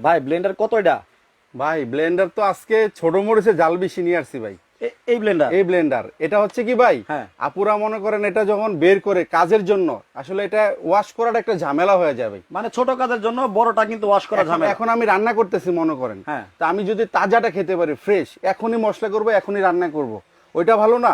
ভাই ব্লেন্ডার কত এটা? ভাই ব্লেন্ডার তো আজকে ছোট মরিচে জাল বেশি নিয়ে আসছি ভাই। এই ব্লেন্ডার এই ব্লেন্ডার এটা হচ্ছে কি ভাই হ্যাঁ। আপুরা মনে করেন এটা যখন বের করে কাজের জন্য আসলে এটা ওয়াশ করাটা একটা ঝামেলা হয়ে যাবে মানে ছোট কাজের জন্য বড়টা কিন্তু ওয়াশ করা ঝামেলা। এখন আমি রান্না করতেছি মনে করেন। হ্যাঁ। তা আমি যদি তাজাটা খেতে পারি ফ্রেশ এখনই মশলা করব এখনই রান্না করব। ওইটা ভালো না।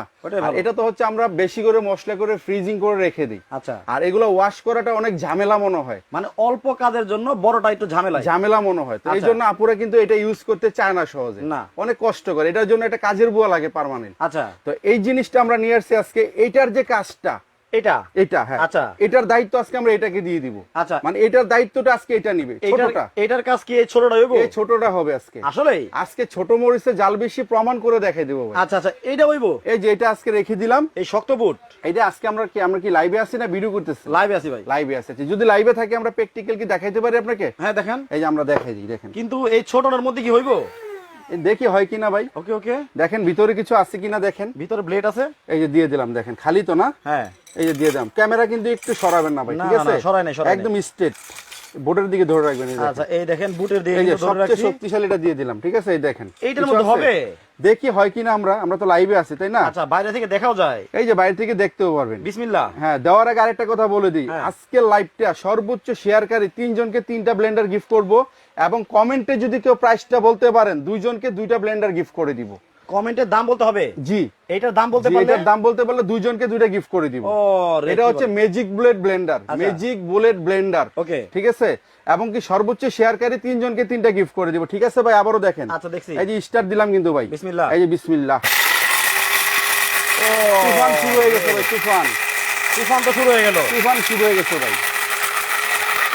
এটা তো হচ্ছে আমরা বেশি করে মশলা করে ফ্রিজিং করে রেখে দিই। আচ্ছা। আর এগুলো ওয়াশ করাটা অনেক ঝামেলা মনে হয়। মানে অল্প কাজের জন্য বড়টা একটু ঝামেলা ঝামেলা মনে হয়। তো এই আচ্ছা। জন্য আপুরা কিন্তু এটা ইউজ করতে চায় না সহজে। না। অনেক কষ্ট করে এটার জন্য একটা কাজের বুয়া লাগে পার্মানেন্ট আচ্ছা। তো এই জিনিসটা আমরা নিয়ে আসছি আজকে। এইটার যে কাজটা এটা? এটা হ্যাঁ। আচ্ছা। এটার দায়িত্ব আজকে আমরা এটাকে দিয়ে দিব। আচ্ছা। মানে এটার দায়িত্বটা আজকে এটা নিবে ছোটটা। এটার কাজ কি এই ছোটটা হইব? এই ছোটটা হবে আজকে। আসলেই আজকে ছোট মরিচে জাল বেশি প্রমাণ করে দেখাই দেবো। আচ্ছা আচ্ছা এইটা হইব? এই যে এটা আজকে রেখে দিলাম। এই শক্ত বুট? এইটা আজকে আমরা কি আমরা কি লাইভে আছি না ভিডিও করতেছি? লাইভে আছি ভাই। লাইভে আছি আচ্ছা, যদি লাইভে থাকি আমরা প্র্যাকটিক্যাল কি দেখাইতে পারি আপনাকে? হ্যাঁ দেখেন। এই যে আমরা দেখাই দিই দেখেন। কিন্তু এই ছোটটার মধ্যে কি হইব? দেখি হয় কিনা ভাই। ওকে ওকে। দেখেন ভিতরে কিছু আছে কিনা দেখেন। ভিতরে ব্লেড আছে? এই যে দিয়ে দিলাম দেখেন। খালি তো না? হ্যাঁ। এই যে দিয়ে দিলাম। ক্যামেরা কিন্তু একটু সরাবেন না ভাই ঠিক আছে? না, সরাই নাই, একদম স্ট্রেট বোর্ডের দিকে ধরে রাখবেন এই আচ্ছা এই দেখেন বুটের এই কিন্তু ধরে রাখছি। শক্তিশালীটা দিয়ে দিলাম ঠিক আছে? এই দেখেন। এইটার মধ্যে হবে? দেখি হয় কিনা আমরা আমরা তো লাইভে আছি তাই না? আচ্ছা বাইরে থেকে দেখাও যায়। এই যে বাইরে থেকে দেখতেও পারবেন। বিসমিল্লাহ। হ্যাঁ দেওয়ার আগে আরেকটা কথা বলে দিই। আজকে আজকের লাইভটা সর্বোচ্চ শেয়ারকারী তিনজনকে তিনটা ব্লেন্ডার গিফট করব। এবং কমেন্টে যদি কেউ প্রাইসটা বলতে পারেন দুইজনকে দুইটা ব্লেন্ডার গিফট করে দিব। কমেন্টের দাম বলতে হবে? জি। এইটার দাম বলতে পারলে? এটার দাম বলতে পারলে দুইজনকে দুইটা গিফট করে দিব। ও এটা হচ্ছে magic bullet blender. Magic bullet blender okay. ঠিক আছে? এবং কি সর্বোচ্চ শেয়ারকারী তিনজনকে তিনটা গিফট করে দিব। ঠিক আছে ভাই? আবারও দেখেন। আচ্ছা দেখছি। এই যে স্টার দিলাম কিন্তু ভাই। বিসমিল্লাহ। এই যে বিসমিল্লাহ। ও। তুফান শুরু হয়ে গেছে ভাই তুফান। তুফান তো শুরু হয়ে গেল। তুফান শুরু হয়ে গেছে ভাই।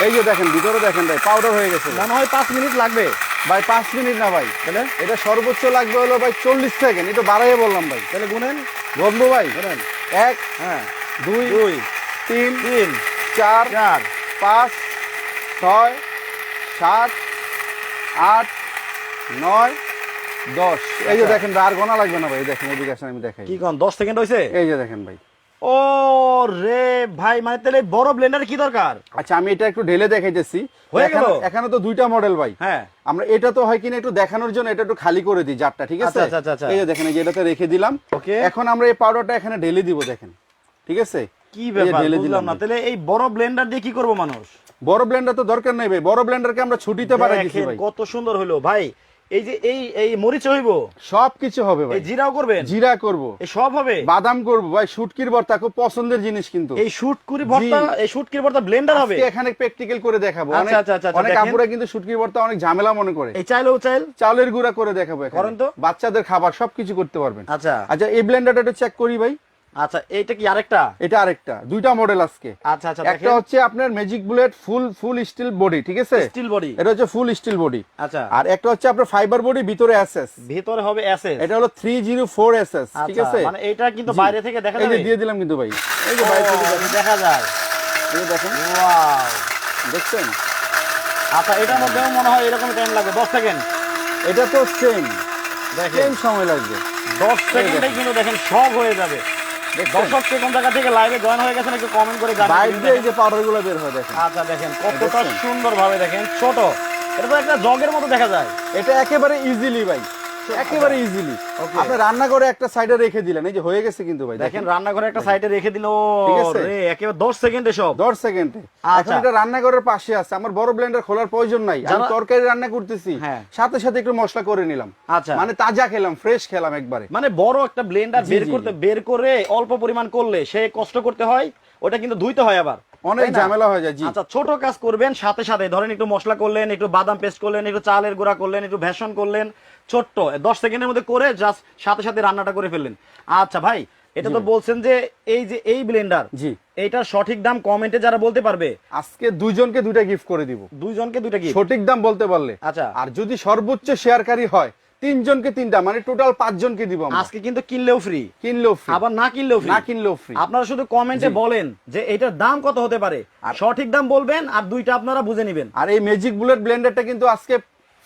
এই যে দেখেন ভিতরে দেখেন ভাই পাউডার হয়ে গেছে। মনে হয় পাঁচ মিনিট লাগবে। ভাই পাঁচ মিনিট না ভাই। তাহলে? এটা সর্বোচ্চ লাগবে হলো ভাই চল্লিশ সেকেন্ড এটা বাড়াইয়ে বললাম ভাই। তাহলে গুনেন। বলব ভাই। গুনেন এক হ্যাঁ। দুই দুই তিন তিন চার চার পাঁচ ছয় সাত আট নয় দশ। এই যে আচ্ছা। দেখেন আর গোনা লাগবে না ভাই দেখেন ওদিকে আসেন আমি দেখাই। কি কোন দশ সেকেন্ড হয়েছে এই যে দেখেন ভাই। ও রে ভাই মানে তাহলে বড় ব্লেন্ডার কি দরকার? আচ্ছা আমি এটা একটু ঢেলে দেখাইতেছি হয়ে এখানে- গেল? এখানে তো দুইটা মডেল ভাই। হ্যাঁ। আমরা এটা তো হয় কিনা একটু দেখানোর জন্য এটা একটু খালি করে দিই জারটা ঠিক আছে? আচ্ছা, আচ্ছা, আচ্ছা। এই যে দেখেন এই যে এটাতে রেখে দিলাম। ওকে। এখন আমরা এই পাউডারটা এখানে ঢেলে দিব দেখেন। ঠিক আছে? কি ব্যাপার বুঝলাম না। তাহলে এই বড় ব্লেন্ডার দিয়ে কি করব মানুষ? বড় ব্লেন্ডার তো দরকার নাই ভাই। বড় ব্লেন্ডারকে আমরা ছুটিতে পারে ভাই। কত সুন্দর হলো ভাই। এই যে এই এই মরিচ হইব? সব কিছু হবে ভাই। জিরাও করবেন? জিরা করব। সব হবে? বাদাম করব। ভাই শুটকির ভর্তা খুব পছন্দের জিনিস কিন্তু। এই শুটকুরি ভর্তা এই শুটকির ভর্তা ব্লেন্ডার হবে? এখানে প্র্যাকটিক্যাল করে দেখাবো। আচ্ছা, অনেক আচ্ছা, আচ্ছা, অনেক আপুরা কিন্তু শুটকির ভর্তা অনেক ঝামেলা মনে করে। এই চাইলেও চাইল। চালের গুঁড়া করে দেখাবো এখানে। তো। বাচ্চাদের খাবার সবকিছু করতে পারবেন। আচ্ছা। আচ্ছা এই ব্লেন্ডারটা একটু চেক করি ভাই। আচ্ছা এইটা কি আরেকটা? এটা আরেকটা দুইটা মডেল আজকে। আচ্ছা আচ্ছা একটা হচ্ছে আপনার magic bullet full full steel body ঠিক আছে? স্টিল বডি এটা হচ্ছে ফুল স্টিল বডি আচ্ছা। আর একটা হচ্ছে আপনার ফাইবার বডি ভিতরে এসএস ভিতরে হবে এসএস এটা হলো থ্রি জিরো ফোর এসএস ঠিক আচ্ছা আছে? মানে এটা কিন্তু বাইরে থেকে দেখা এই দিয়ে দিলাম কিন্তু ভাই। এই যে বাইরে থেকে দেখা যায়। এই দেখেন। ওয়াও। দেখছেন? আচ্ছা এটার মধ্যেও মনে হয় এরকম টাইম লাগবে। 10 সেকেন্ড এটা তো সেম দেখেন। সেম সময় লাগবে। 10 সেকেন্ডে কিন্তু দেখেন সব হয়ে যাবে? দর্শক কে কোন জায়গা থেকে লাইভে জয়েন হয়ে গেছেন একটু কমেন্ট করে এই যে বের হয়ে দেখেন। আচ্ছা দেখেন কতটা সুন্দর ভাবে দেখেন ছোট। এটা তো একটা জগের মতো দেখা যায়। এটা একেবারে ইজিলি ভাই। একেবারে ইজিলি আপনি রান্না করে একটা সাইডে রেখে দিলেন। এই যে হয়ে গেছে কিন্তু ভাই দেখেন রান্নাঘরে একটা সাইডে রেখে দিল। রে একেবারে 10 সেকেন্ডে সব। দশ সেকেন্ডে। আচ্ছা। এখন এটা রান্নাঘরের পাশে আছে। আমার বড় ব্লেন্ডার খোলার প্রয়োজন নাই। আমি তরকারি রান্না করতেছি। হ্যাঁ। সাথে সাথে একটু মশলা করে নিলাম। আচ্ছা। মানে তাজা খেলাম ফ্রেশ খেলাম একবারে। মানে বড় একটা ব্লেন্ডার বের করতে বের করে অল্প পরিমাণ করলে সে কষ্ট করতে হয় ওটা কিন্তু ধুইতে হয় আবার। অনেক ঝামেলা হয়ে যায় জি। আচ্ছা ছোট কাজ করবেন সাথে সাথে ধরেন একটু মশলা করলেন একটু বাদাম পেস্ট করলেন একটু চালের গুঁড়া করলেন একটু ভেষণ করলেন ছোট্ট দশ সেকেন্ডের মধ্যে করে জাস্ট সাথে সাথে রান্নাটা করে ফেললেন। আচ্ছা ভাই এটা তো বলছেন যে এই যে এই ব্লেন্ডার জি। এইটার সঠিক দাম কমেন্টে যারা বলতে পারবে। আজকে দুইজনকে দুইটা গিফট করে দিব। দুইজনকে দুইটা কি সঠিক দাম বলতে পারলে। আচ্ছা। আর যদি সর্বোচ্চ শেয়ারকারী হয় তিনজনকে তিনটা মানে টোটাল পাঁচজনকে দিব আমরা। আজকে কিন্তু কিনলেও ফ্রি কিনলেও free, আবার না কিনলেও ফ্রি না কিনলেও ফ্রি আপনারা শুধু কমেন্টে বলেন যে এটার দাম কত হতে পারে। আর সঠিক দাম বলবেন আর দুইটা আপনারা বুঝে নেবেন। আর এই ম্যাজিক বুলেট ব্লেন্ডারটা কিন্তু আজকে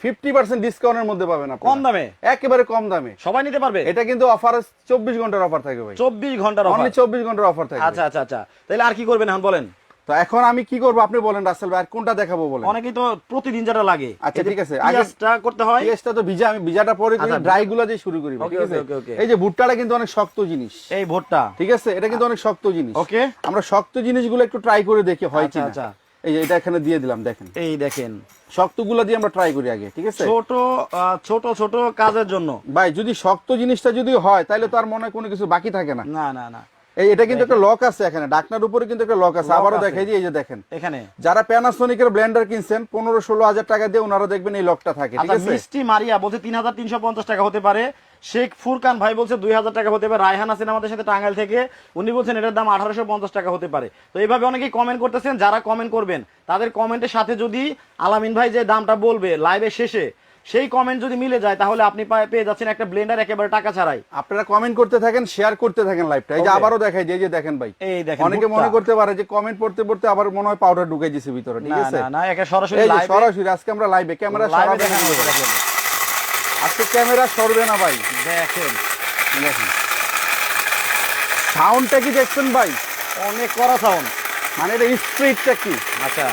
ফিফটি পার্সেন্ট ডিসকাউন্টের মধ্যে পাবেন আপনারা। কম দামে? একেবারে কম দামে। সবাই নিতে পারবে? এটা কিন্তু অফার চব্বিশ ঘণ্টার অফার থাকে ভাই। চব্বিশ ঘণ্টার অনলি offer। চব্বিশ ঘণ্টার অফার থাকে। আচ্ছা আচ্ছা আচ্ছা। তাহলে আর কি করবেন এখন বলেন? তো এখন আমি কি করব? আপনি বলেন রাসেল ভাই আর কোনটা দেখাবো বলেন? অনেকেই তো প্রতিদিন যেটা লাগে। আচ্ছা, ঠিক আছে। করতে হয়। পেঁয়াজটা তো ভিজা আমি ভিজাটা পরে করি আচ্ছা, ড্রাই গুলা দিয়ে শুরু করি ঠিক আছে। এই যে ভুট্টাটা কিন্তু অনেক শক্ত জিনিস। এই ভোটটা। ঠিক আছে? এটা কিন্তু অনেক শক্ত জিনিস। ওকে। আমরা শক্ত জিনিসগুলো একটু ট্রাই করে দেখি হয় আচ্ছা, কিনা। আচ্ছা। এই এটা এখানে দিয়ে দিলাম দেখেন। এই দেখেন। শক্তগুলো দিয়ে আমরা ট্রাই করি আগে ঠিক আছে? ছোট ছোট ছোট কাজের জন্য। ভাই যদি শক্ত জিনিসটা যদি হয় তাহলে তো আর মনে কোনো কিছু বাকি থাকে না। না না না। এই এটা কিন্তু একটা লক আছে এখানে ডাকনার উপরে কিন্তু একটা লক আছে। আবারও। দেখাই দিই এই যে দেখেন। এখানে। যারা প্যানাসোনিকের ব্লেন্ডার কিনছেন পনেরো ষোলো হাজার টাকা দিয়ে ওনারা দেখবেন এই লকটা থাকে ঠিক আচ্ছা আছে? মিষ্টি মারিয়া বলছে তিন হাজার তিনশো পঞ্চাশ টাকা হতে পারে। শেখ ফুরকান ভাই বলছে দুই হাজার টাকা হতে পারে। রায়হান আছেন আমাদের সাথে টাঙ্গাইল থেকে উনি বলছেন এটার দাম আঠারোশো পঞ্চাশ টাকা হতে পারে। তো এইভাবে অনেকেই কমেন্ট করতেছেন যারা কমেন্ট করবেন তাদের কমেন্টের সাথে যদি আলামিন ভাই যে দামটা বলবে লাইভের শেষে সেই কমেন্ট যদি মিলে যায় তাহলে আপনি পেয়ে যাচ্ছেন একটা ব্লেন্ডার একেবারে টাকা ছাড়াই। আপনারা কমেন্ট করতে থাকেন শেয়ার করতে থাকেন লাইভটা এই যে আবারও দেখাই যে দেখেন ভাই। এই দেখেন অনেকে মনে করতে পারে যে কমেন্ট পড়তে পড়তে আবার মনে হয় পাউডার ঢুকে দিছে ভিতরে ঠিক আছে? না না একে সরাসরি লাইভে সরাসরি আজকে আমরা লাইভে ক্যামেরা হচ্ছে, দেখেন। আজকে ক্যামেরা সরবে না ভাই। দেখেন। দেখেন। সাউন্ডটা কি দেখছেন ভাই? অনেক করা সাউন্ড মানে এটা স্পিডটা কি? আচ্ছা।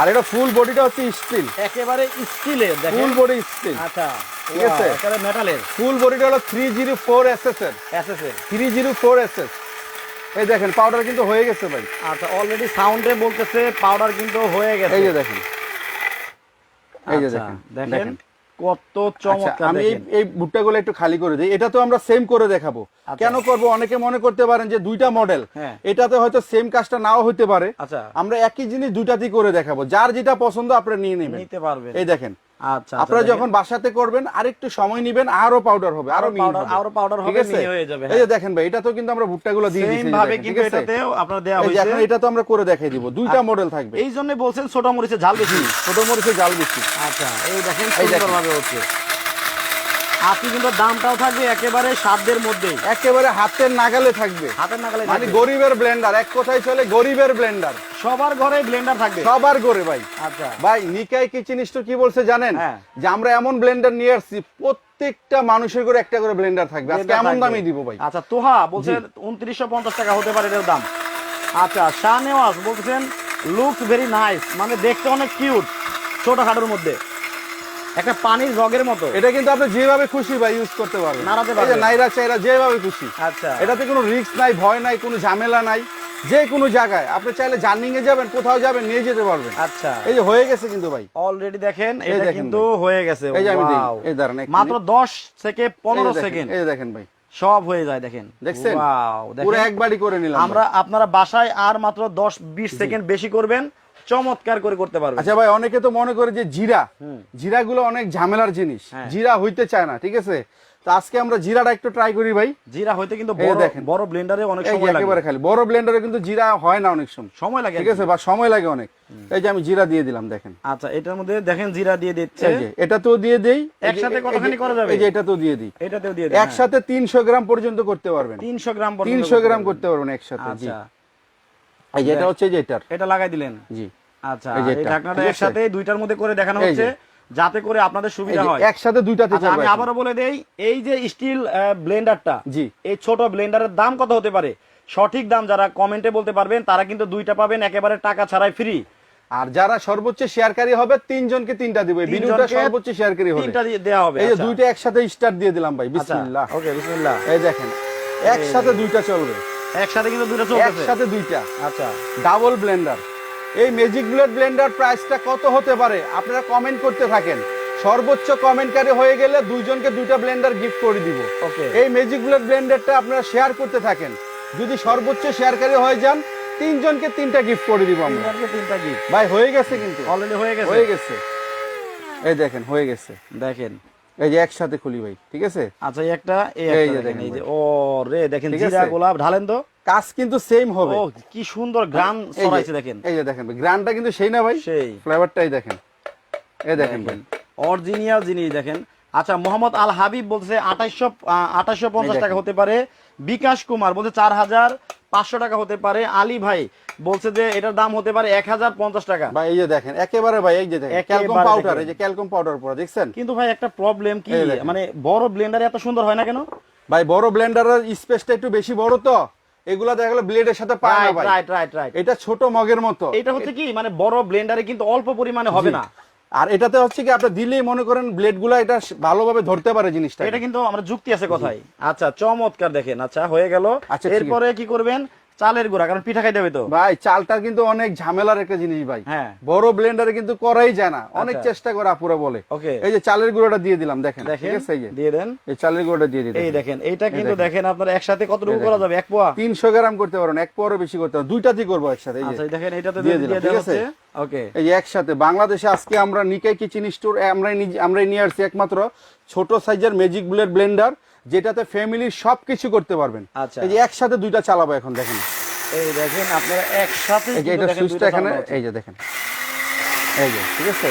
আর এটা ফুল বডিটা হচ্ছে স্টিল একেবারে স্টিলের দেখেন। ফুল বডি স্টিল আচ্ছা। ঠিক আছে? একেবারে মেটালের ফুল বডিটা হলো three zero four S S এর। এসএসএর three zero four S S এই দেখেন পাউডার কিন্তু হয়ে গেছে ভাই। আচ্ছা অলরেডি সাউন্ডে বলতেছে পাউডার কিন্তু হয়ে গেছে। এই যে দেখেন। এই যে আচ্ছা, দেখেন কত আচ্ছা, চমৎকার আমি এই- ভুট্টাগুলো একটু খালি করে দিই। এটা তো আমরা সেম করে দেখাবো। আচ্ছা। কেন করব? অনেকে মনে করতে পারেন যে দুইটা মডেল হ্যাঁ। এটাতে হয়তো সেম কাজটা নাও হতে পারে। আচ্ছা। আমরা একই জিনিস দুইটাতেই করে দেখাবো। যার যেটা পছন্দ আপনি নিয়ে নেবেন। নিতে পারবেন। এই দেখেন আচ্ছা আপনারা আচ্ছা, যখন বাসাতে করবেন আরেকটু সময় নেবেন আরও পাউডার হবে আরও হবে। আরও powder হবে, মিহি হয়ে যাবে, এই হ্যাঁ। যে দেখেন ভাই এটা তো কিন্তু আমরা ভুট্টাগুলো দিয়ে দিচ্ছি সেম ভাবে কিন্তু এটাতেও আপনারা দেয়া হয়েছে। এখন এটা তো আমরা করে দেখাই দিব। দুইটা মডেল থাকবে। এই জন্য বলছেন ছোট মরিচে ঝাল বেশি। ছোট মরিচে ঝাল বেশি। আচ্ছা এই দেখেন। সুন্দরভাবে হচ্ছে। আপনি কিন্তু দামটাও থাকবে একেবারে সাধ্যের মধ্যে একেবারে হাতের নাগালে থাকবে। হাতের নাগালে মানে। গরিবের ব্লেন্ডার এক কথায় চলে গরিবের ব্লেন্ডার সবার ঘরে ব্লেন্ডার থাকবে। সবার ঘরে ভাই। আচ্ছা। ভাই নিকাই কিচেন স্টোর কি বলছে জানেন? হ্যাঁ। যে আমরা এমন ব্লেন্ডার নিয়ে আসছি প্রত্যেকটা মানুষের করে একটা করে ব্লেন্ডার থাকবে। আজকে এমন দামই দিব ভাই। আচ্ছা তোহা বলছেন উনত্রিশশো পঞ্চাশ টাকা হতে পারে এটার দাম। আচ্ছা শাহনেওয়াজ বলছেন লুকস ভেরি নাইস মানে দেখতে অনেক কিউট ছোটখাটোর মধ্যে। একটা পানির জগের মতো। এটা কিন্তু আপনি যেভাবে খুশি ভাই ইউজ করতে পারবেন। নাড়াতে পারবেন। নাইরা চাইরা যেভাবে খুশি। আচ্ছা। এটাতে কোনো রিস্ক নাই ভয় নাই কোনো ঝামেলা নাই। যে কোনো জায়গায়। আপনি চাইলে জার্নিং এ যাবেন কোথাও যাবেন নিয়ে যেতে পারবেন। আচ্ছা। এই যে হয়ে গেছে কিন্তু ভাই। অলরেডি দেখেন এটা কিন্তু হয়ে গেছে। এই যে আমি এই দাঁড়ান, মাত্র দিই। দশ থেকে এই পনেরো যে দেখেন, সেকেন্ড এই দেখেন ভাই। সব হয়ে যায় দেখেন। দেখছেন? পুরো একবারই করে নিলাম আমরা আপনারা বাসায় আর মাত্র দশ বিশ সেকেন্ড বেশি করবেন। চমৎকার করে করতে পারবেন আচ্ছা ভাই অনেকে তো মনে করে যে জিরা জিরা গুলো অনেক ঝামেলার জিনিস। হ্যাঁ। জিরা হইতে চায় না ঠিক আছে? তো আজকে আমরা জিরাটা একটু ট্রাই করি ভাই। জিরা হইতে কিন্তু বড় দেখেন। বড় ব্লেন্ডারে অনেক সময় লাগে। একেবারে খালি। বড় ব্লেন্ডারে কিন্তু জিরা হয় না অনেক সময়। সময় লাগে ঠিক আছে? বা সময় লাগে অনেক। এই যে আমি জিরা দিয়ে দিলাম দেখেন। আচ্ছা এটার মধ্যে দেখেন জিরা দিয়ে দিচ্ছে। এটা তো দিয়ে দেই। একসাথে কতখানি করা যাবে? এই যে এটা তো দিয়ে দিই। এটাতেও দিয়ে দেন একসাথে তিনশো গ্রাম পর্যন্ত করতে পারবেন। তিনশো গ্রাম পর্যন্ত তিনশো করতে গ্রাম করতে পারবেন একসাথে জি। আচ্ছা। এই যে এটা হচ্ছে যে এটার। এটা লাগাই দিলেন। জি। আচ্ছা এই ঢাকনাটা একসাথে দুইটার মধ্যে করে দেখানো হচ্ছে যাতে করে আপনাদের সুবিধা হয়। একসাথে দুইটাতে আচ্ছা আমি আবারও বলে দেই এই যে স্টিল ব্লেন্ডারটা জি। এই ছোট ব্লেন্ডারের দাম কত হতে পারে? সঠিক দাম যারা কমেন্টে বলতে পারবেন তারা কিন্তু দুইটা পাবেন একেবারে টাকা ছাড়াই ফ্রি আর যারা সর্বোচ্চ শেয়ারকারী হবে তিনজনকে তিনটা দিব। ভিডিওটা সর্বোচ্চ শেয়ারকারী হবে। তিনটা দিয়ে দেওয়া হবে এই যে আচ্ছা। দুইটা একসাথে স্টার্ট দিয়ে দিলাম ভাই বিসমিল্লাহ। ওকে বিসমিল্লাহ। এই দেখেন একসাথে দুইটা চলবে। একসাথে কিন্তু দুটো চলতেছে? একসাথে দুইটা। আচ্ছা। ডাবল ব্লেন্ডার এই ম্যাজিক ব্লেড ব্লেন্ডার প্রাইসটা কত হতে পারে? আপনারা কমেন্ট করতে থাকেন। সর্বোচ্চ কমেন্টকারী হয়ে গেলে দুইজনকে দুইটা ব্লেন্ডার গিফট করে দিব। ওকে এই ম্যাজিক ব্লেড ব্লেন্ডারটা আপনারা শেয়ার করতে থাকেন। যদি সর্বোচ্চ শেয়ারকারী হয়ে যান তিনজনকে তিনটা গিফট করে দিব আমরা। তিনটা গিফট ভাই হয়ে গেছে কিন্তু। অলরেডি হয়ে গেছে। হয়ে গেছে। এই দেখেন হয়ে গেছে। দেখেন। এই যে একসাথে খুলি ভাই ঠিক আছে? আচ্ছা এই একটা এই একটা যে দেখেন এই যে ও রে দেখেন জিরা গোলাপ ঢালেন তো। কাজ কিন্তু সেম হবে। ও কি সুন্দর এই ছড়াইছে দেখেন। এই যে দেখেন গ্রানটা কিন্তু সেই না ভাই সেই। ফ্লেভারটাই দেখেন। এই দেখেন ভাই। অরিজিনাল জিনিস দেখেন। আচ্ছা মোহাম্মদ আল হাবিব বলছে আঠাইশশো আঠাইশশো পঞ্চাশ টাকা হতে পারে। বিকাশ কুমার বলছে চার হাজার পাঁচশো টাকা হতে পারে। আলী ভাই বলছে যে এটার দাম হতে পারে এক হাজার পঞ্চাশ টাকা। ভাই এই যে দেখেন একেবারে ভাই এই যে দেখেন ক্যালকম পাউডার। এই যে ক্যালকম পাউডার পড়া দেখছেন? কিন্তু ভাই একটা প্রবলেম কি? মানে বড় ব্লেন্ডারে এত সুন্দর হয় না কেন? ভাই বড় ব্লেন্ডারের স্পেসটা একটু বেশি বড় তো। এগুলা দেখা গেলো ব্লেডের সাথে পায় না ভাই। রাইট রাইট রাইট এটা ছোট মগের মতো। এটা হচ্ছে কি? মানে বড় ব্লেন্ডারে কিন্তু অল্প পরিমাণে হবে না। আর এটাতে হচ্ছে কি আপনি দিলেই মনে করেন ব্লেডগুলা এটা ভালোভাবে ধরতে পারে জিনিসটা এটা কিন্তু আমরা যুক্তি আছে কথাই আচ্ছা চমৎকার দেখেন। আচ্ছা হয়ে গেল। আচ্ছা, এরপরে কি করবেন? চালের গুঁড়া কারণ পিঠা খাইতে হবে তো। ভাই চালটা কিন্তু অনেক ঝামেলার একটা জিনিস ভাই। হ্যাঁ। বড় ব্লেন্ডারে কিন্তু করাই যায় না। অনেক আচ্ছা। চেষ্টা করে আপুরা বলে। ওকে। এই যে চালের গুঁড়োটা দিয়ে দিলাম দেখেন ঠিক আছে এই যে। দিয়ে দেন। এই চালের গুঁড়োটা দিয়ে দিতে এই দেখেন এইটা কিন্তু দেখেন। আপনার একসাথে কতটুকু করা যাবে এক পোয়া? তিনশো গ্রাম করতে পারেন এক পরও বেশি করতে পারেন দুইটাতেই করব একসাথে এই যে। আচ্ছা দেখেন এটাতে দিয়ে দিয়ে দিলাম, ঠিক আছে? ওকে। এই যে একসাথে বাংলাদেশে আজকে আমরা নিকাই কিচেন স্টোর আমরাই নিজে- আমরাই নিয়ে আসছি একমাত্র ছোট সাইজের ম্যাজিক বুলেট ব্লেন্ডার যেটাতে ফ্যামিলির সবকিছু করতে পারবেন। আচ্ছা। এই যে একসাথে দুইটা চালাবো এখন দেখেন। এই দেখেন আপনারা একসাথে এই যে এটা সুইচটা এখানে এই যে দেখেন। এই যে ঠিক আছে?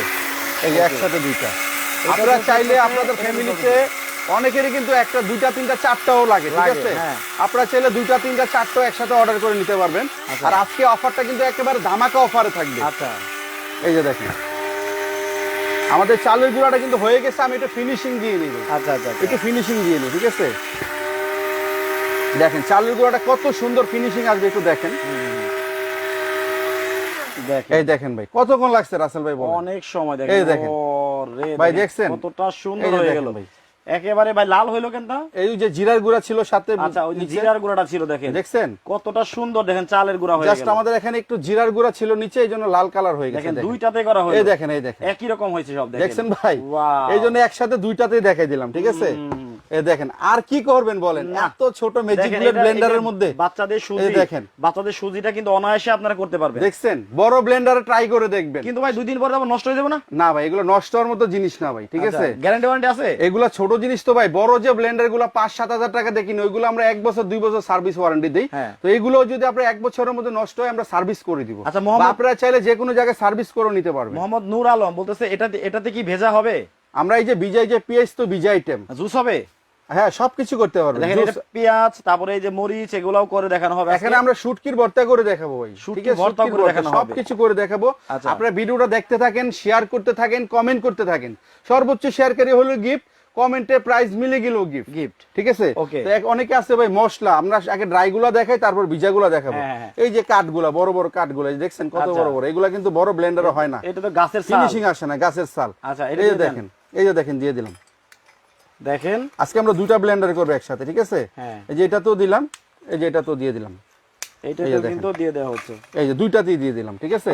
এই যে একসাথে দুইটা। আপনারা চাইলে আপনাদের ফ্যামিলিতে অনেকেরই কিন্তু একটা দুইটা তিনটা চারটাও লাগে ঠিক আছে? হ্যাঁ। আপনারা চাইলে দুইটা তিনটা চারটাও একসাথে অর্ডার করে নিতে পারবেন। আচ্ছা। আর আজকে অফারটা কিন্তু একেবারে ধামাকা অফারে থাকবে। আচ্ছা। এই যে দেখেন। আমাদের চালের গুঁড়াটা কিন্তু হয়ে গেছে আমি একটু ফিনিশিং দিয়ে নিব আচ্ছা আচ্ছা আচ্ছা। একটু ফিনিশিং দিয়ে নিই ঠিক আছে দেখেন চালের গুঁড়াটা কত সুন্দর ফিনিশিং আসবে একটু দেখেন দেখেন এই দেখেন ভাই কতক্ষণ লাগছে রাসেল ভাই অনেক সময় এই দেখেন দেখেন। ভাই দেখছেন? কতটা সুন্দর হয়ে গেল ভাই। একেবারে ভাই লাল হইল কেন এই যে জিরার গুঁড়া ছিল সাথে আচ্ছা ওই জিরার গুঁড়াটা ছিল দেখেন। দেখছেন? কতটা সুন্দর দেখেন চালের গুঁড়া হয়ে জাস্ট আমাদের এখানে একটু জিরার গুঁড়া ছিল নিচে এই জন্য লাল কালার হয়ে গেছে দেখেন। দুইটাতে করা এই হয়েছে দেখেন এই দেখেন। একই রকম হয়েছে সব দেখেন। দেখছেন ভাই? Wow! এই জন্য একসাথে দুইটাতেই দেখাই দিলাম ঠিক আছে। দেখেন আর কি করবেন বলেন? এত ছোট ম্যাজিক ব্লেড ব্লেন্ডারের মধ্যে। বাচ্চাদের সুজি। দেখেন। বাচ্চাদের সুজিটা কিন্তু অনায়াসে আপনারা করতে পারবেন। দেখছেন? বড় ব্লেন্ডারে ট্রাই করে দেখবেন। কিন্তু ভাই দুই দিন পরে আবার নষ্ট হয়ে যাবে না? না ভাই এগুলো নষ্ট হওয়ার মতো জিনিস না ভাই ঠিক আছে? গ্যারান্টি ওয়ারেন্টি আছে? এগুলা ছোট জিনিস তো ভাই বড় যে ব্লেন্ডারগুলো পাঁচ সাত হাজার টাকা দেখি ওইগুলো আমরা এক বছর দুই বছর সার্ভিস ওয়ারেন্টি দিই। হ্যাঁ। তো এইগুলো যদি আপনার এক বছরের মধ্যে নষ্ট হয় আমরা সার্ভিস করে দিব। আচ্ছা, আপনারা চাইলে যে কোনো জায়গায় সার্ভিস করে নিতে পারবেন। মোহাম্মদ নূর আলম বলতেছে এটাতে এটাতে কি ভেজা হবে? আমরা এই যে বিজয় যে পিএস তো বিজয় আইটেম জুস হবে? হ্যাঁ সবকিছু করতে এটা পেঁয়াজ তারপরে এই যে মরিচ এগুলাও করে দেখানো হবে। এখানে আমরা শুটকির ভর্তা করে দেখাবো ভাই শুটকির ভর্তা করে দেখানো হবে। সবকিছু করে দেখাবো। আচ্ছা। আপনারা ভিডিওটা দেখতে থাকেন শেয়ার করতে থাকেন কমেন্ট করতে থাকেন। সর্বোচ্চ শেয়ারকারী হলো গিফট কমেন্টে প্রাইস মিলে গেলেও গিফট গিফট ঠিক আছে? তো অনেকে আছে ভাই মশলা আমরা আগে ড্রাই গুলা দেখাই তারপর ভিজা গুলা দেখাবো। হ্যাঁ, হ্যাঁ। এই যে কাঠগুলা বড় বড় কাঠগুলা দেখছেন কত আচ্ছা। বড় বড় এগুলা কিন্তু বড় ব্লেন্ডারে হয় না। এটা তো গাছের ফিনিশিং আসে না গাছের সাল। আচ্ছা, এই যে দেখেন এই যে দেখেন দিয়ে দিলাম। দেখেন। আজকে আমরা দুইটা ব্লেন্ডার করব একসাথে ঠিক আছে? হ্যাঁ। এই যে এটা তো দিলাম এই যে এটা তো দিয়ে দিলাম। এই যে দুইটাতেই দিয়ে দিলাম ঠিক আছে?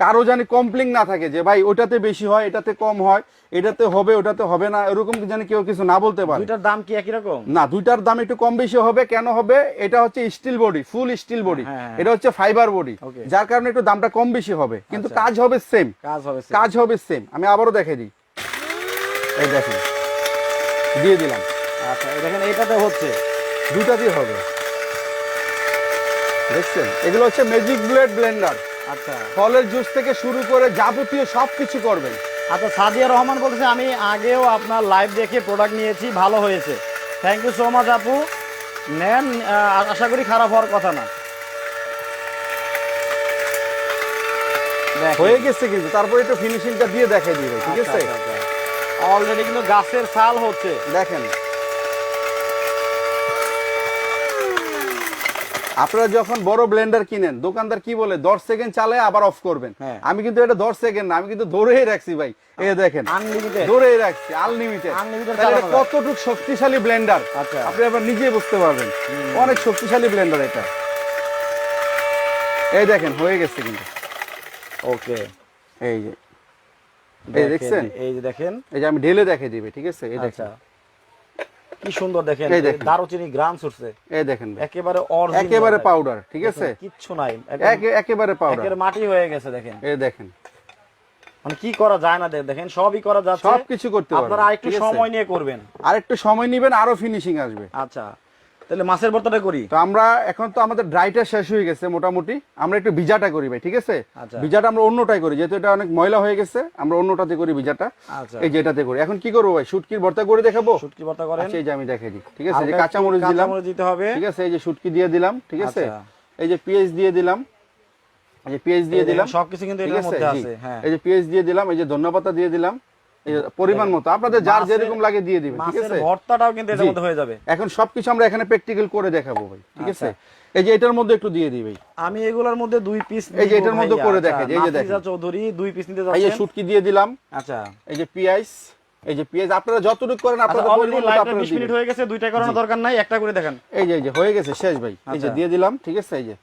কারও জানি কমপ্লেন না থাকে যে ভাই ওটাতে বেশি হয় এটাতে কম হয় এটাতে হবে ওটাতে হবে না। এরকম জানি কেউ কিছু না বলতে পারে। দুইটার দাম কি একই রকম? না দুইটার দাম একটু কম বেশি হবে। কেন হবে? এটা হচ্ছে steel body full steel body. এটা হচ্ছে ফাইবার বডি যার কারণে একটু দামটা কম বেশি হবে। কিন্তু আচ্ছা। কাজ হবে সেম কাজ হবে কাজ হবে সেম আমি আবারও দেখাই দিই। এই দেখেন। দিয়ে দিলাম। আচ্ছা দেখেন এটাতে হচ্ছে। দুইটাতেই হবে। দেখছেন? এগুলো হচ্ছে ম্যাজিক ব্লেড ব্লেন্ডার আচ্ছা। ফলের জুস থেকে শুরু করে যাবতীয় সব কিছু করবেন। আচ্ছা সাদিয়া রহমান বলতেছে আমি আগেও আপনার লাইভ দেখে প্রোডাক্ট নিয়েছি ভালো হয়েছে। থ্যাংক ইউ সো মাচ আপু। নেন আশা করি খারাপ হওয়ার কথা না। হয়ে গেছে কিন্তু তারপরে একটু ফিনিশিংটা দিয়ে দেখাই দিবে ঠিক আচ্ছা, আছে? আচ্ছা, আচ্ছা। অলরেডি কিন্তু গাছের ছাল হচ্ছে। দেখেন। আপনারা যখন বড় ব্লেন্ডার কিনেন দোকানদার কি বলে দশ সেকেন্ড চালায় আবার অফ করবেন। হ্যাঁ। আমি কিন্তু এটা দশ সেকেন্ড না আমি কিন্তু ধরেই রাখছি ভাই। এই দেখেন ধরেই রাখছি আনলিমিটেড। কতটুকু শক্তিশালী ব্লেন্ডার আচ্ছা। আপনি আবার নিজে বুঝতে পারবেন। অনেক শক্তিশালী ব্লেন্ডার এটা। এই দেখেন হয়ে গেছে কিন্তু। ওকে। এই যে। এই দেখছেন? এই যে দেখেন। এই যে আমি ঢেলে দেখে দিবে ঠিক আছে? এই দেখেন। আচ্ছা কি সুন্দর দেখেন এই দেখেন। দারুচিনি গ্রাম ছুটছে। এই দেখেন একেবারে একেবারে পাউডার ঠিক আছে? কিচ্ছু নাই। একেবারে পাউডার মাটি হয়ে গেছে দেখেন। এই দেখেন। মানে কি করা যায় না দেখেন সবই করা যাচ্ছে। সবকিছু করতে পারবেন, আপনারা আরেকটু সময় নিয়ে করবেন। আরেকটু সময় নিবেন আরও ফিনিশিং আসবে। আচ্ছা। তাহলে মাছের ভর্তাটা করি? তো আমরা এখন তো আমাদের ড্রাইটা শেষ হয়ে গেছে মোটামুটি। আমরা একটু ভিজাটা করি ভাই ঠিক আছে? আচ্ছা। ভিজাটা আমরা অন্যটাই করি যেহেতু এটা অনেক ময়লা হয়ে গেছে আমরা অন্যটাতে করি ভিজাটা। আচ্ছা। এই যেটাতে করি। এখন কি করব ভাই শুটকির ভর্তা করে দেখাবো? শুটকি ভর্তা করেন। আচ্ছা এই যে আমি দেখাই দিই ঠিক আছে? এই যে হালকা কাঁচামরিচ দিলাম। দিতে হবে। ঠিক আছে এই যে শুটকি দিয়ে দিলাম ঠিক আছে। এই যে পেঁয়াজ দিয়ে দিলাম এই যে পেঁয়াজ দিয়ে দিলাম সবকিছু কিন্তু আছে? মধ্যে আছে হ্যাঁ। এই যে পেঁয়াজ দিয়ে দিলাম এই যে ধন্যপাতা দিয়ে দিলাম যে পরিমাণ মতো। আপনাদের যার যেরকম লাগে দিয়ে দিবেন ঠিক আছে? ভর্তাটাও কিন্তু এটার জি। মধ্যে হয়ে যাবে। এখন সবকিছু আমরা এখানে প্র্যাকটিক্যাল করে দেখাবো ভাই ঠিক আছে? আচ্ছা। এই যে এটার মধ্যে একটু দিয়ে ভাই আমি এগুলোর মধ্যে দুই পিস এই যে এটার মধ্যে করে দেখাই, এই যে দেখেন। চৌধুরী দুই পিস নিতে যাচ্ছেন। এই যে শুটকি দিয়ে দিলাম। আচ্ছা। এই যে পিঁয়াজ এই যে পেঁয়াজ আপনারা যতটুকু করেন আচ্ছা আপনাদের পরিমাণ মতো আপনারা 20 মিনিট হয়ে গেছে দুইটা করানোর দরকার নাই একটা করে দেখেন। এই যে এই যে হয়ে গেছে শেষ ভাই। এই যে আচ্ছা। দিয়ে দিলাম ঠিক আছে? এই যে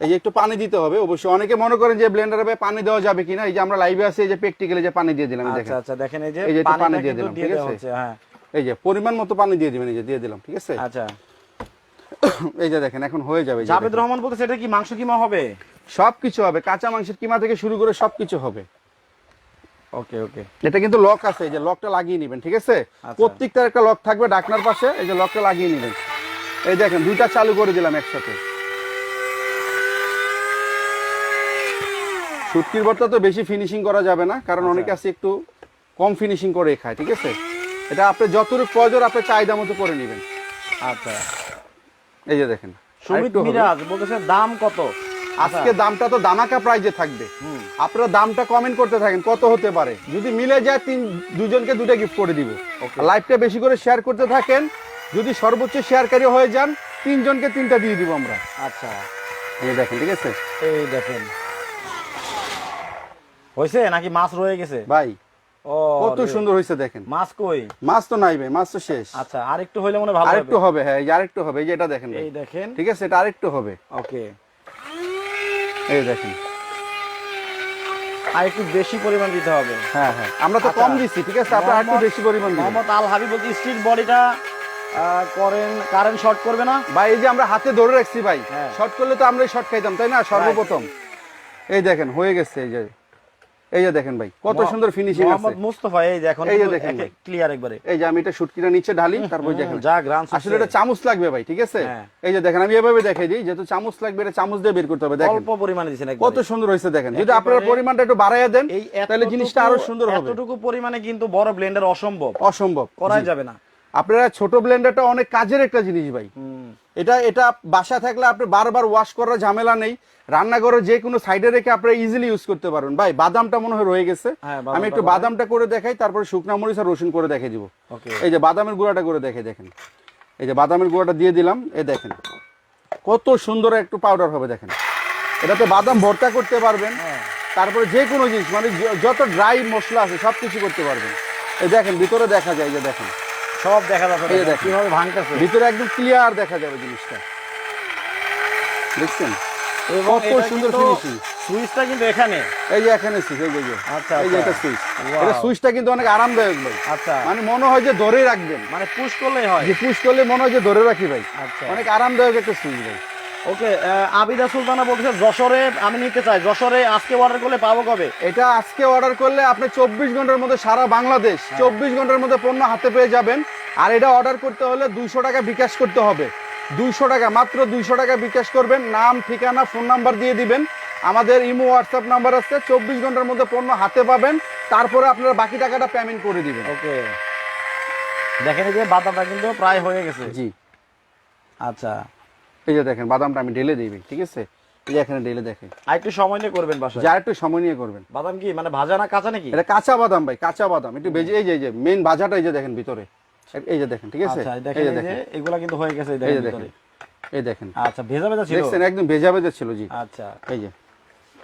এই যে একটু পানি দিতে হবে অবশ্যই অনেকে মনে করেন যে ব্লেন্ডারে পানি দেওয়া যাবে কিনা এই যে আমরা লাইভে আছি এই যে প্র্যাকটিক্যালি যে পানি দিয়ে দিলাম আচ্ছা দেখেন আচ্ছা দেখেন এই যে এই যে পানি দিয়ে দিলাম, ঠিক আছে? হ্যাঁ এই যে পরিমাণ মতো পানি দিয়ে দিবেন এই যে দিয়ে দিলাম ঠিক আছে আচ্ছা এই যে দেখেন এখন হয়ে যাবে দেখেন। রহমান বলতেছে এটা কি মাংস কিমা হবে সবকিছু হবে কাঁচা মাংসের কিমা থেকে শুরু করে সবকিছু হবে ওকে ওকে এটা কিন্তু লক আছে এই যে লকটা লাগিয়ে নেবেন ঠিক আছে আচ্ছা। প্রত্যেকটার একটা লক থাকবে ডাকনার পাশে এই যে লকটা লাগিয়ে নেবেন এই দেখেন দুইটা চালু করে দিলাম একসাথে শুটকির ভর্তা তো বেশি ফিনিশিং করা যাবে না কারণ আচ্ছা। অনেকে আছে একটু কম ফিনিশিং করে খায় ঠিক আছে? এটা আপনি যতটুকু প্রয়োজন আপনি চাহিদা মতো করে নেবেন। আচ্ছা। এই যে দেখেন সুমিত মিরাজ বলতেছে দাম কত? আজকে দামটা তো দামাকা প্রাইজে থাকবে। আপনারা দামটা কমেন্ট করতে থাকেন কত হতে পারে? যদি মিলে যায় তিন দুজনকে দুটো গিফট করে দিব. লাইভটা বেশি করে শেয়ার করতে থাকেন যদি সর্বোচ্চ শেয়ারকারী হয়ে যান তিনজনকে তিনটা দিয়ে দিব আমরা। আচ্ছা। এই দেখেন ঠিক আছে? এই দেখেন। হয়েছে নাকি মাছ রয়ে গেছে? ভাই ও কত সুন্দর হয়েছে দেখেন। মাছ কই? মাছ তো নাই ভাই মাছ তো শেষ। আচ্ছা আর একটু হইলে মনে হয় ভালো আরেকটু হবে। হ্যাঁ এই আরেকটু হবে এই যে এটা দেখেন এই দেখেন। ঠিক আছে এটা আরেকটু হবে। ওকে। এই দেখেন। আর একটু বেশি পরিমাণ দিতে হবে। হ্যাঁ হ্যাঁ আমরা তো আচ্ছা। কম দিচ্ছি ঠিক আছে আপনারা একটু বেশি পরিমাণ দিবেন। মোহাম্মদ আল হাবিব বলছি স্ট্রিট বডিটা করেন কারেন্ট শর্ট করবে না? ভাই এই যে আমরা হাতে ধরে রাখছি ভাই হ্যাঁ। শর্ট করলে তো আমরাই শর্ট খাইতাম তাই না? সর্বপ্রথম। এই দেখেন হয়ে গেছে এই যে। এই যে দেখেন ভাই কত সুন্দর ফিনিশিং আছে। মোহাম্মদ মুস্তফা এই যে এখন এই যে দেখেন ক্লিয়ার একবারে। এই যে আমি এটা শুটকিটা নিচে ঢালি তারপর দেখেন যা আসলে এটা চামচ লাগবে ভাই ঠিক আছে? হ্যাঁ। এই যে দেখেন আমি এভাবে দেখাই দিই যেহেতু চামচ লাগবে এটা চামচ দিয়ে বের করতে হবে দেখেন। অল্প পরিমাণে দিছেন কত সুন্দর হয়েছে দেখেন। যদি একেবারে- আপনারা পরিমাণটা একটু বাড়াইয়া দেন তাহলে জিনিসটা আরও সুন্দর হবে। এতটুকু পরিমাণে কিন্তু বড় ব্লেন্ডার অসম্ভব। অসম্ভব। করাই যাবে না। আপনারা ছোট ব্লেন্ডারটা অনেক কাজের একটা জিনিস ভাই। এটা এটা বাসা থাকলে আপনি বারবার ওয়াশ করার ঝামেলা নেই। রান্নাঘরে যে কোনো সাইডে রেখে আপনারা ইজিলি ইউজ করতে পারবেন। ভাই বাদামটা মনে হয় রয়ে গেছে। হ্যাঁ, আমি একটু বাদামটা করে দেখাই তারপরে শুকনা মরিচ আর রসুন করে দেখে দিব। এই যে বাদামের গুঁড়াটা করে দেখে দেখেন। এই যে বাদামের গুঁড়াটা দিয়ে দিলাম এ দেখেন। কত সুন্দর একটু পাউডার হবে দেখেন। এটাতে বাদাম ভর্তা করতে পারবেন। হ্যাঁ। তারপরে যে কোনো জিনিস মানে যত ড্রাই মশলা আছে সব কিছু করতে পারবেন। এই দেখেন ভিতরে দেখা যায় যে দেখেন। সব দেখা যাবে এই দেখেন। কীভাবে ভাঙতেছে। ভিতরে একদম ক্লিয়ার দেখা যাবে জিনিসটা। দেখছেন? কত সুন্দর ফিনিশিং সুইচটা কিন্তু এখানে। এই যে এখানে সুইচ এই যে আচ্ছা, এই যে আচ্ছা। এটা সুইচ. এটা সুইচটা কিন্তু অনেক আরামদায়ক ভাই। আচ্ছা। মানে মনে হয় যে ধরে রাখবেন। মানে পুশ করলেই হয়। যে পুশ করলে মনে হয় যে ধরে রাখি ভাই। আচ্ছা। অনেক আরামদায়ক একটা সুইচ ভাই। ওকে আবিদা সুলতানা বলতেছে যশোরে আমি নিতে চাই। যশোরে আজকে অর্ডার করলে পাবো কবে? এটা আজকে অর্ডার করলে আপনি চব্বিশ ঘণ্টার মধ্যে সারা বাংলাদেশ হ্যাঁ। চব্বিশ ঘণ্টার মধ্যে পণ্য হাতে পেয়ে যাবেন। আর এটা অর্ডার করতে হলে দুইশো টাকা বিকাশ করতে হবে। দুইশো টাকা মাত্র দুইশো টাকা বিকাশ করবেন। নাম ঠিকানা ফোন নাম্বার দিয়ে দিবেন। আমাদের ইমো হোয়াটসঅ্যাপ নাম্বার আছে। চব্বিশ ঘণ্টার মধ্যে পণ্য হাতে পাবেন। তারপরে আপনারা বাকি টাকাটা পেমেন্ট করে দিবেন। ওকে। দেখেন যে বাদামটা কিন্তু প্রায় হয়ে গেছে। জি। আচ্ছা। এই যে দেখেন বাদামটা আমি ঢেলে দিবি ঠিক আছে? এই যে এখানে ঢেলে দেখেন। আর একটু সময় নিয়ে করবেন বাসা যা একটু সময় নিয়ে করবেন। বাদাম কি? মানে ভাজা না কাঁচা নাকি? এটা কাঁচা বাদাম ভাই কাঁচা বাদাম। একটু বেজে এই যে এই যে মেন ভাজাটা এই যে দেখেন ভিতরে। এই যে দেখেন ঠিক আছে? আচ্ছা এই যে দেখেন। এগুলা কিন্তু হয়ে গেছে এই এই যে দেখেন দেখেন। এই দেখেন। আচ্ছা ভেজা ভেজা ছিল? দেখছেন একদম ভেজা ভেজা ছিল জি। আচ্ছা। এই যে।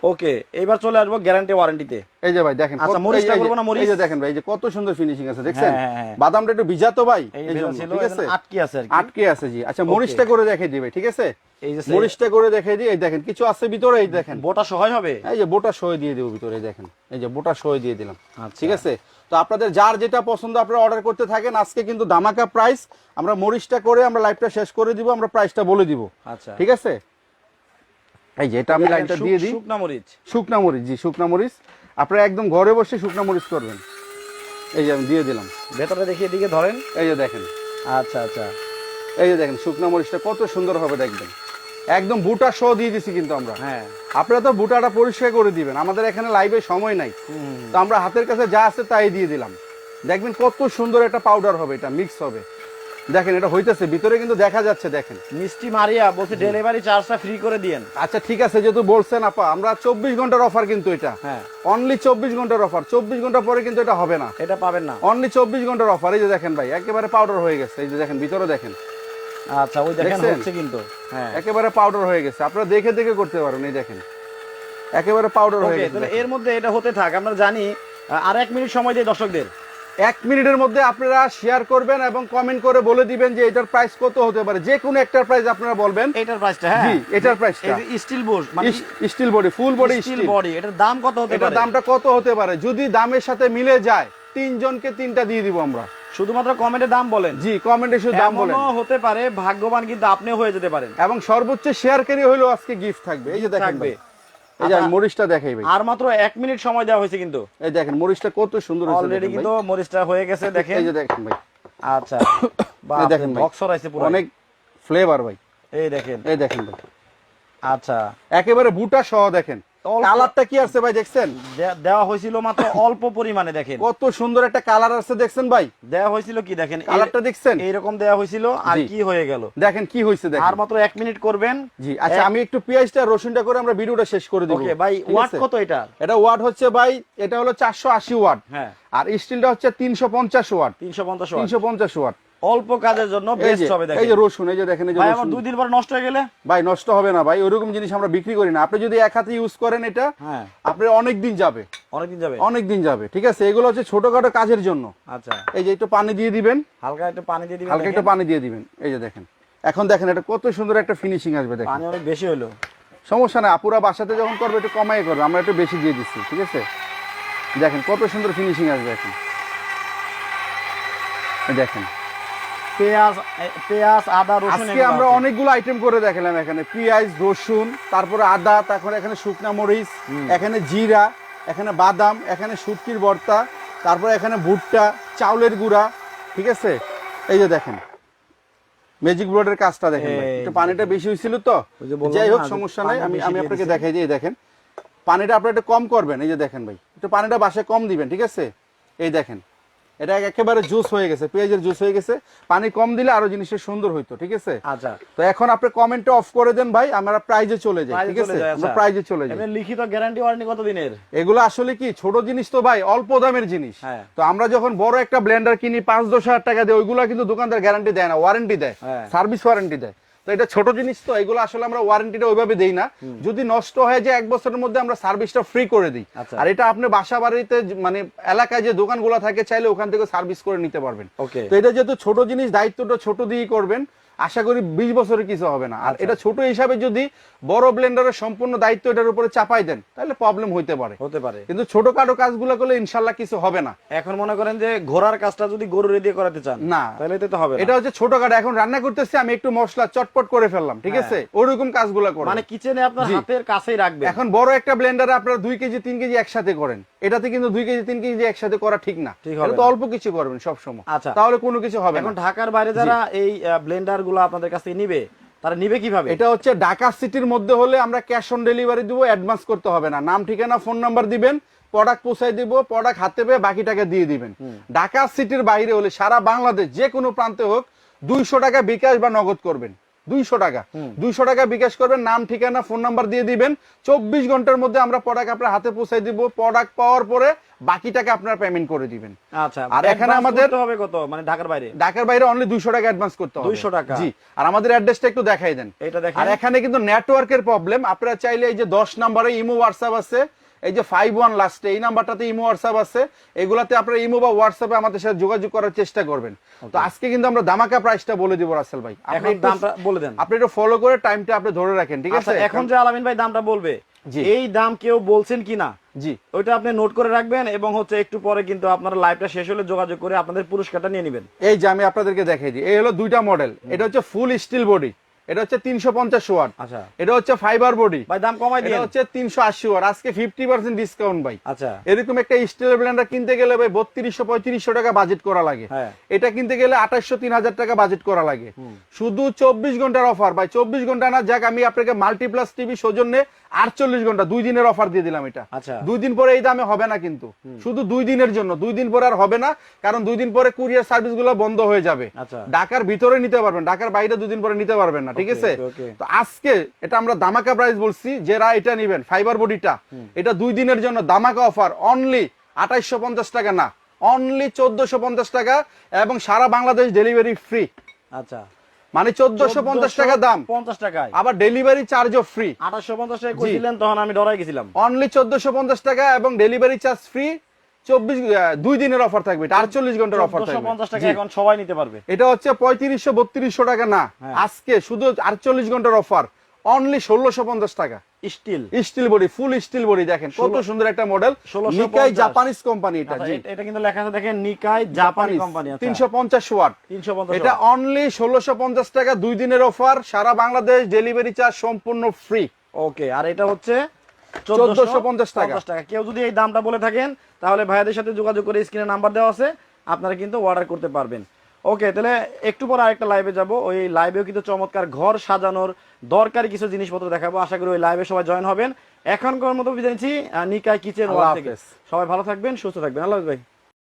ওকে এবার চলে আসব গ্যারান্টি ওয়ারেন্টিতে এই যে ভাই দেখেন আচ্ছা, মরিচটা করব না, মরিচ? এই যে দেখেন ভাই এই যে কত সুন্দর ফিনিশিং আছে দেখছেন? হ্যাঁ, হ্যাঁ, হ্যাঁ। বাদামটা একটু ভাই ভেজা জন্য, ছিল ঠিক আছে? আটকে আছে আর আটকে আছে জি। আচ্ছা মরিচটা করে দেখাই দিবে ঠিক আছে? এই যে মরিচটা করে দেখাই দিই এই দেখেন কিছু আছে ভিতরে এই দেখেন। বোটা সহায় হবে? এই যে বোটা সই দিয়ে দেবো ভিতরে এই দেখেন। এই যে বোটা সই দিয়ে দিলাম আচ্ছা। ঠিক আছে? তো আপনাদের যার যেটা পছন্দ আপনারা অর্ডার করতে থাকেন আজকে কিন্তু দামাকা প্রাইস আমরা মরিচটা করে আমরা লাইভটা শেষ করে দিব আমরা প্রাইসটা বলে দিব আচ্ছা। ঠিক আছে? এই যে এটা আমি লাইনটা দিয়ে দিই। শুকনা মরিচ। শুকনা মরিচ জি শুকনা মরিচ। আপনারা একদম ঘরে বসে শুকনা মরিচ করবেন। এই যে আমি দিয়ে দিলাম। ভেতরে দেখি এদিকে ধরেন। এই যে দেখেন। আচ্ছা আচ্ছা। এই যে দেখেন শুকনা মরিচটা কত সুন্দর হবে দেখবেন। একদম বুটা সহ দিয়ে দিছি কিন্তু আমরা। হ্যাঁ। আপনারা তো বুটাটা পরিষ্কার করে দিবেন। আমাদের এখানে লাইভে সময় নাই। তো আমরা হাতের কাছে যা আছে তাই দিয়ে দিলাম। দেখবেন কত সুন্দর একটা পাউডার হবে এটা মিক্স হবে। দেখেন এটা হইতেছে ভিতরে কিন্তু দেখা যাচ্ছে দেখেন। মিষ্টি মারিয়া বলছে ডেলিভারি চার্জটা ফ্রি করে দিয়েন। আচ্ছা ঠিক আছে যেহেতু বলছেন আপা আমরা চব্বিশ ঘণ্টার অফার কিন্তু এটা। হ্যাঁ। অনলি চব্বিশ ঘণ্টার অফার চব্বিশ ঘণ্টা পরে কিন্তু এটা হবে না। এটা পাবেন না। অনলি চব্বিশ ঘণ্টার অফার এই যে দেখেন ভাই একেবারে পাউডার হয়ে গেছে। এই যে দেখেন ভিতরে দেখেন। আচ্ছা ওই দেখেন হচ্ছে কিন্তু। হ্যাঁ। একেবারে পাউডার হয়ে গেছে। আপনারা দেখে দেখে করতে পারেন এই দেখেন। একেবারে পাউডার হয়ে গেছে তাহলে এর মধ্যে এটা হতে থাক আমরা জানি আর এক মিনিট সময় দিই দর্শকদের। এক মিনিটের মধ্যে আপনারা শেয়ার করবেন এবং কমেন্ট করে বলে দিবেন যে এটার প্রাইস কত হতে পারে। যে কোনো একটার প্রাইস আপনারা বলবেন। এটার প্রাইসটা হ্যাঁ। জি, এটার প্রাইসটা। স্টিল বোর্ড মানে steel body full body steel body এটার দাম কত হতে পারে? এটার দামটা কত হতে পারে? যদি দামের সাথে মিলে যায় তিনজনকে তিনটা দিয়ে দিব আমরা। শুধুমাত্র কমেন্টে দাম বলেন। জি কমেন্টে শুধু দাম বলেন। হতে পারে ভাগ্যবান কিন্তু আপনিও হয়ে যেতে পারেন। এবং সর্বোচ্চ শেয়ার শেয়ারকারী হইলেও আজকে গিফট থাকবে। এই যে দেখেন। ভাই। এই যে মরিচটা দেখাই ভাই। আর মাত্র এক মিনিট সময় দেওয়া হয়েছে কিন্তু। এই দেখেন মরিচটা কত সুন্দর হয়েছে অলরেডি কিন্তু। মরিচটা হয়ে গেছে দেখেন। এই যে দেখেন ভাই। আচ্ছা বাহ দেখেন। বক্সর আইছে পুরো। অনেক ফ্লেভার ভাই। এই দেখেন। এই দেখেন ভাই। আচ্ছা। একেবারে বুটা সহ দেখেন। কালারটা কি আছে ভাই দেখছেন? দেওয়া হয়েছিল মাত্র অল্প পরিমাণে দেখেন। কত সুন্দর একটা কালার আছে দেখছেন ভাই? দেওয়া হয়েছিল কি দেখেন? কালারটা দেখছেন? এইরকম দেওয়া হয়েছিল আর কি হয়ে গেল? দেখেন কি হয়েছে আর মাত্র এক মিনিট করবেন। জি আচ্ছা আমি একটু পেঁয়াজটা রসুনটা করে আমরা ভিডিওটা শেষ করে দিব। ওকে ভাই ওয়াট কত এটা? এটা ওয়াট হচ্ছে ভাই এটা হলো চারশো আশি ওয়াট। হ্যাঁ। আর স্টিলটা হচ্ছে তিনশো পঞ্চাশ ওয়াট। তিনশো পঞ্চাশ তিনশো পঞ্চাশ ওয়াট। অল্প কাজের জন্য বেস্ট হবে এই যে রসুন এই যে দেখেন এই যে ভাই আমার দুই দিন পর নষ্ট হয়ে গেলে? ভাই নষ্ট হবে না ভাই ওইরকম জিনিস আমরা বিক্রি করি না। আপনি যদি এক হাতে ইউজ করেন এটা হ্যাঁ। আপনার অনেক দিন যাবে। অনেকদিন যাবে? অনেক দিন যাবে ঠিক আছে? এগুলো হচ্ছে ছোটখাটো কাজের জন্য। আচ্ছা। এই যে একটু পানি দিয়ে দিবেন। হালকা একটু পানি দিয়ে দিবেন হালকা একটু দেখেন। পানি দিয়ে দিবেন। এই যে দেখেন। এখন দেখেন এটা কত সুন্দর একটা ফিনিশিং আসবে দেখেন। পানি অনেক বেশি হলো। সমস্যা নাই আপুরা বাসাতে যখন করবে একটু কমাই করবে আমরা একটু বেশি দিয়ে দিচ্ছি ঠিক আছে? দেখেন কত সুন্দর ফিনিশিং আসবে এখন। এই দেখেন। পেঁয়াজ পেঁয়াজ আদা রসুন আজকে আমরা অনেকগুলো আইটেম করে দেখালাম এখানে। পেঁয়াজ রসুন তারপরে আদা তারপরে এখানে শুকনা মরিচ এখানে জিরা এখানে বাদাম এখানে শুটকির ভর্তা তারপরে এখানে ভুট্টা চাউলের গুঁড়া ঠিক আছে? এই যে দেখেন ম্যাজিক বোর্ডের কাজটা দেখেন একটু পানিটা বেশি হয়েছিল তো? যাই হোক সমস্যা নাই। আমি আমি আপনাকে দেখাই যে দেখেন। পানিটা আপনারা একটু কম করবেন এই যে দেখেন ভাই। একটু পানিটা বাসায় কম দিবেন ঠিক আছে? এই দেখেন এটা একেবারে জুস হয়ে গেছে পেঁয়াজের জুস হয়ে গেছে। পানি কম দিলে আরও জিনিসটা সুন্দর হইতো ঠিক আছে? আচ্ছা। তো এখন আপনি কমেন্টটা অফ করে দেন ভাই আমরা প্রাইজে চলে যাই ঠিক আছে? আমরা আচ্ছা। প্রাইজে চলে যাই। লিখিত গ্যারান্টি ওয়ারেন্টি কত দিনের? এগুলো আসলে কি ছোট জিনিস তো ভাই অল্প দামের জিনিস। হ্যাঁ। তো আমরা যখন বড় একটা ব্লেন্ডার কিনি পাঁচ দশ হাজার টাকা দেয় ওইগুলো কিন্তু দোকানদার গ্যারান্টি দেয় না ওয়ারেন্টি দেয়। হ্যাঁ। সার্ভিস ওয়ারেন্টি দেয়। তো এটা ছোট জিনিস তো এগুলো আসলে আমরা ওয়ারেন্টিটা ওইভাবে দেই না। যদি নষ্ট হয়ে যায় এক বছরের মধ্যে আমরা সার্ভিসটা ফ্রি করে দিই। আচ্ছা। আর এটা আপনি বাসা বাড়িতে মানে এলাকায় যে দোকানগুলো থাকে চাইলে ওখান থেকে সার্ভিস করে নিতে পারবেন। তো এটা যেহেতু ছোট জিনিস দায়িত্বটা ছোট দিয়েই করবেন। আশা করি বিশ বছরের কিছু হবে না। আর এটা ছোট হিসাবে যদি বড় ব্লেন্ডারের সম্পূর্ণ দায়িত্ব এটার উপরে চাপাই দেন তাহলে প্রবলেম হইতে পারে। হতে পারে। কিন্তু ছোটখাটো কাজগুলো করলে ইনশাল্লাহ কিছু হবে না। এখন মনে করেন যে ঘোড়ার কাজটা যদি গরুরে দিয়ে করাতে চান না। তাহলে তো হবে না। এটা হচ্ছে ছোট ছোটখাটো। এখন রান্না করতেছি আমি একটু মশলা চটপট করে ফেললাম ঠিক আছে? ওরকম কাজগুলো করো মানে কিচেনে আপনার হাতের কাছেই রাখবেন। এখন বড় একটা ব্লেন্ডারে আপনারা দুই কেজি তিন কেজি একসাথে করেন। এটাতে কিন্তু দুই কেজি তিন কেজি একসাথে করা ঠিক না। এটা তো অল্প কিছু করবেন সব সময় আচ্ছা। তাহলে কোনো কিছু হবে এখন ঢাকার বাইরে যারা এই ব্লেন্ডারগুলো আপনাদের কাছ নিবে তারা নিবে কীভাবে? এটা হচ্ছে ঢাকা সিটির মধ্যে হলে আমরা ক্যাশ অন ডেলিভারি দিব অ্যাডভান্স করতে হবে না। নাম ঠিকানা ফোন নাম্বার দিবেন প্রোডাক্ট পৌঁছাই দিব প্রোডাক্ট হাতে পেয়ে বাকি টাকা দিয়ে দিবেন। ঢাকা সিটির বাইরে হলে সারা বাংলাদেশ যে কোনো প্রান্তে হোক দুইশো টাকা বিকাশ বা নগদ করবেন। দুইশো টাকা। দুইশো টাকা বিকাশ করবেন নাম ঠিকানা ফোন নাম্বার দিয়ে দিবেন। চব্বিশ ঘণ্টার মধ্যে আমরা প্রোডাক্ট আপনার হাতে পৌঁছাই দিব। প্রোডাক্ট পাওয়ার পরে বাকি টাকা আপনার পেমেন্ট করে দিবেন। আচ্ছা আর এখানে আমাদের- হবে কত? মানে ঢাকার বাইরে? ঢাকার বাইরে অনলি দুইশো টাকা অ্যাডভান্স করতে হবে। 200 টাকা? জি আর আমাদের অ্যাড্রেসটা একটু দেখাই দেন। এটা দেখেন। আর এখানে কিন্তু নেটওয়ার্কের প্রবলেম আপনারা চাইলে এই যে দশ নাম্বারে ইমো হোয়াটসঅ্যাপ আছে। এই যে ফাইভ ওয়ান লাস্টে এই নাম্বারটাতে ইমো হোয়াটসঅ্যাপ আছে। এগুলাতে আপনারা ইমো বা হোয়াটসঅ্যাপে আমাদের সাথে যোগাযোগ করার চেষ্টা করবেন। তো আজকে কিন্তু আমরা দামাকা প্রাইসটা বলে দিব রাসেল ভাই। আপনি দামটা বলে দেন। আপনি একটু ফলো করে টাইমটা আপনি ধরে রাখেন ঠিক আচ্ছা আছে? এখন যে আলামিন ভাই দামটা বলবে। এই দাম কেউ বলছেন কিনা? জি। ওইটা আপনি নোট করে রাখবেন এবং হচ্ছে একটু পরে কিন্তু আপনারা লাইভটা শেষ হলে যোগাযোগ করে আপনাদের পুরস্কারটা নিয়ে নেবেন। এই যে আমি আপনাদেরকে দেখাই দিই এই হলো দুইটা মডেল এটা হচ্ছে ফুল স্টিল বডি এটা হচ্ছে তিনশো পঞ্চাশ ওয়াট। আচ্ছা। এটা হচ্ছে ফাইবার বডি ভাই দাম কমাই দিয়ে হচ্ছে তিনশো আশি ওয়াট। আজকে ফিফটি পার্সেন্ট ডিসকাউন্ট ভাই। আচ্ছা। এরকম একটা স্টিল ব্লেন্ডার কিনতে গেলে ভাই বত্রিশশো পঁয়ত্রিশশো টাকা বাজেট করা লাগে। হ্যাঁ। এটা কিনতে গেলে আঠাশশো তিন হাজার টাকা বাজেট করা লাগে। শুধু চব্বিশ ঘণ্টার অফার ভাই। চব্বিশ ঘণ্টা না যাক আমি আপনাকে মাল্টিপ্লাস টিভি সৌজন্যে আটচল্লিশ ঘণ্টা দুই দিনের অফার দিয়ে দিলাম এটা। আচ্ছা। দুই দিন পরে এই দামে হবে না কিন্তু। শুধু দুই দিনের জন্য। দুই দিন পরে আর হবে না কারণ দুই দিন পরে কুরিয়ার সার্ভিসগুলো বন্ধ হয়ে যাবে। আচ্ছা। ঢাকার ভিতরে নিতে পারবেন ঢাকার বাইরে দুদিন পরে নিতে পারবেন না। ঠিক আছে. তো আজকে এটা আমরা দামাকা প্রাইস বলছি যারা এটা নিবেন ফাইবার বডিটা এটা দুই দিনের জন্য দামাকা অফার অনলি আঠাইশশো পঞ্চাশ টাকা না অনলি চোদ্দশো পঞ্চাশ টাকা এবং সারা বাংলাদেশ ডেলিভারি ফ্রি আচ্ছা। মানে চোদ্দশো পঞ্চাশ টাকা দাম। পঞ্চাশ টাকায়। আবার ডেলিভারি চার্জও ফ্রি আঠাশশো পঞ্চাশ টাকা করেছিলেন তখন আমি ডরাই গেছিলাম। অনলি চোদ্দশো পঞ্চাশ টাকা এবং ডেলিভারি চার্জ ফ্রি চব্বিশ দুই দিনের অফার থাকবে এটা আটচল্লিশ ঘণ্টার অফার থাকবে। পঞ্চাশ টাকা এখন সবাই নিতে পারবে। এটা হচ্ছে পঁয়ত্রিশশো বত্রিশশো টাকা না। আজকে শুধু আটচল্লিশ ঘণ্টার অফার অনলি ষোলোশো পঞ্চাশ টাকা। Steel. Steel body full steel body দেখেন কত সুন্দর একটা মডেল নিকাই জাপানিজ কোম্পানি এটা জি। এটা কিন্তু লেখা আছে দেখেন নিকাই জাপানি কোম্পানি আচ্ছা। ওয়াট। এটা অনলি ষোলোশো পঞ্চাশ টাকা দুই দিনের অফার সারা বাংলাদেশ ডেলিভারি চার্জ সম্পূর্ণ ফ্রি ওকে আর এটা হচ্ছে 1450 টাকা। 1450 টাকা। কেউ যদি এই দামটা বলে থাকেন তাহলে ভাইয়াদের সাথে যোগাযোগ করে স্ক্রিনে নাম্বার দেওয়া আছে আপনারা কিন্তু অর্ডার করতে পারবেন। ওকে তাহলে একটু পর আরেকটা লাইভে যাব। ওই লাইভেও কিন্তু চমৎকার ঘর সাজানোর দরকারি কিছু জিনিসপত্র দেখাবো। আশা করি ওই লাইভে সবাই জয়েন হবেন। এখনকার মতো বিদায় নিচ্ছি, নিকায় কিচেন। সবাই ভালো থাকবেন সুস্থ থাকবেন। আল্লাহ ভাই।